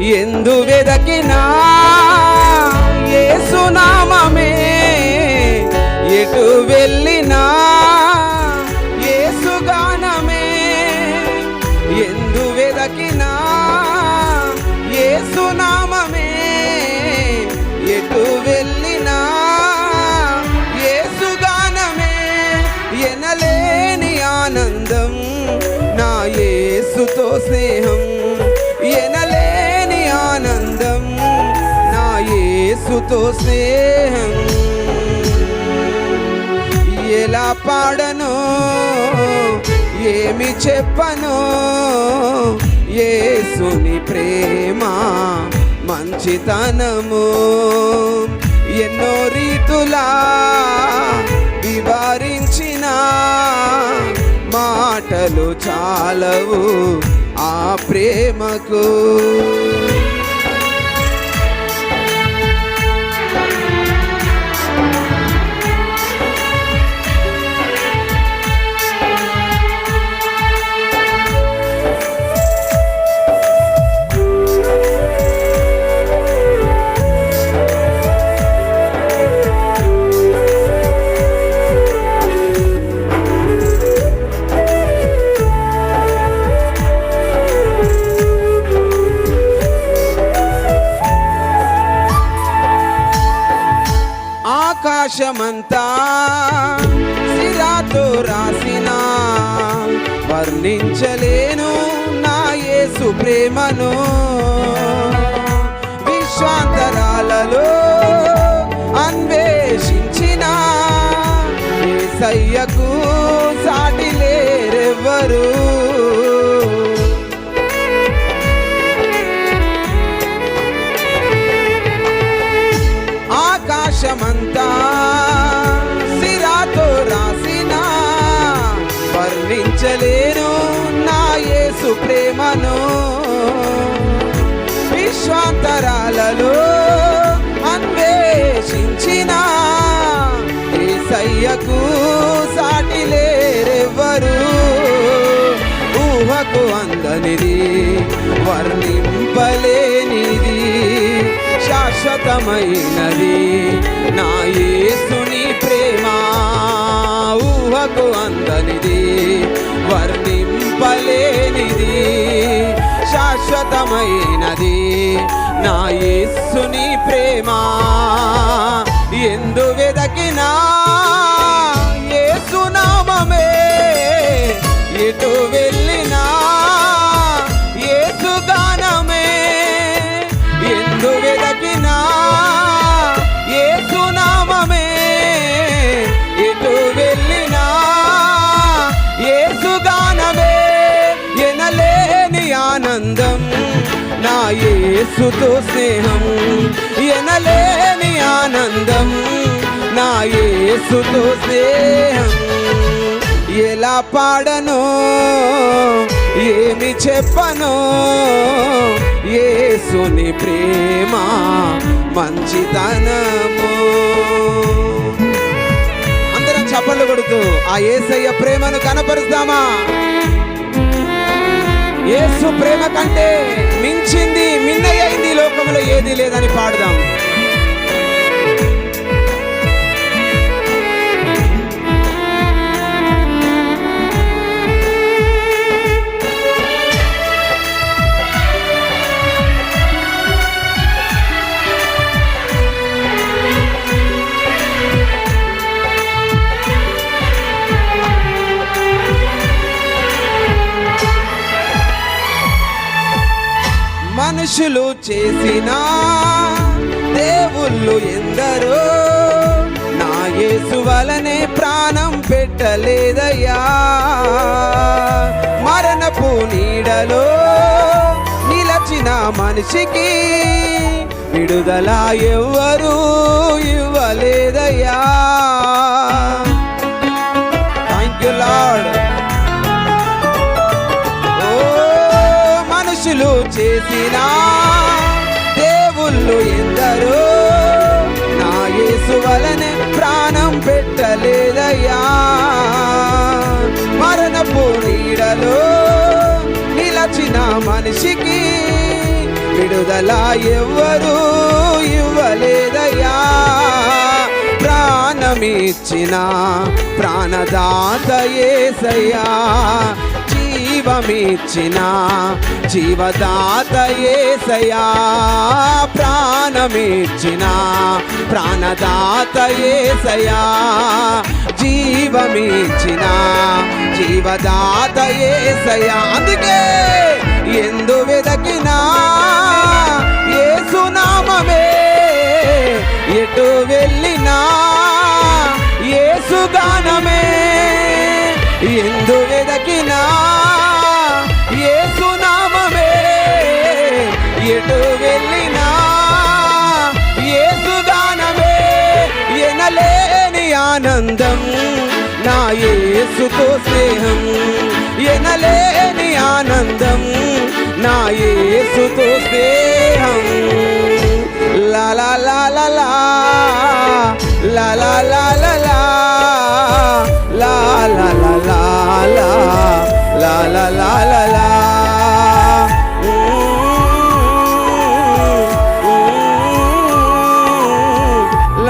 ఎందు వెదకినా ఏసునామమే ఎటు వెళ్ళినా ఏసుగానమే ఎందు వెదకినా ఏసునామమే ఎటు వెళ్ళినా ఏసుగానమే ఎనలేని ఆనందం నా యేసుతో స్నేహం యేసుతో స్నేహం. ఎలా పాడను? ఏమి చెప్పను? ఏసుని ప్రేమ మంచితనము. ఎన్నో రీతులా వివరించిన మాటలు చాలవు ఆ ప్రేమకు. ఆకాశమంతా సిరాతో రాసిన వర్ణించలేను నా యేసు ప్రేమను. విశ్వాంతరాలలో అన్వేషించిన సయ్యకు సాటి లేరెవ్వరూ. ప్రేమను విశ్వాంతరాలలో అన్వేషించిన ఏసయ్యకు సాటి లేరెవ్వరు. ఊహకు అందనిది వర్ణింపలేనిది శాశ్వతమైనది నా యేసుని ప్రేమ. ఊహకు అందనిది వర్ణింపలేనిది శాశ్వతమైనది. నా యేసుని ప్రేమ ఎందు వెదకినా యేసుతో స్నేహం ఎనలేని ఆనందం. నా యేసుతో స్నేహం ఎలా పాడను? ఏమి చెప్పను? యేసుని ప్రేమ మంచితనము. అందరం చప్పట్లు కొడుతూ ఆ ఏసయ్య ప్రేమను కనపరుస్తామా? యేసు ప్రేమ కంటే మించింది లోకంలో ఏది లేదని పాడుదాం. మనుషులు చేసిన దేవుళ్ళు ఎందరో? నా యేసు వలనే ప్రాణం పెట్టలేదయ్యా. మరణపు నీడలో నిలచిన మనిషికి విడుదల ఎవ్వరూ ఇవ్వలేదయ్యా. చేసిన దేవుళ్ళు ఎందరో? నా యేసు వలనే ప్రాణం పెట్టలేదయ్యా. మరణపు నీడలో నిలచిన మనిషికి విడుదల ఎవ్వరూ ఇవ్వలేదయ్యా. ప్రాణమిచ్చిన ప్రాణదాత ఏసయ్యా జీవమిచ్చిన జీవదాత ఏసయ్యా ప్రాణమిచ్చిన ప్రాణదాత ఏసయ్యా జీవమిచ్చిన జీవదాత అందుకే ఎందు వెదకినా ఏసునామమే ఎటు వెళ్ళినా ఏసుగానమే ఎందు వెదకినా ఎటు వెళ్ళినా ఏసుగానమే ఎనలేని ఆనందం. నా ఏసుతో స్నేహం ఎనలేని ఆనందం. నా ఏసుతో స్నేహం. లాలా లాలా లా లా లా. లా లా లా లా లా.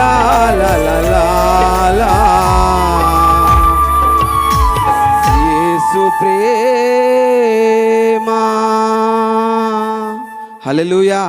la la la la la. యేసు ప్రేమ హల్లెలూయా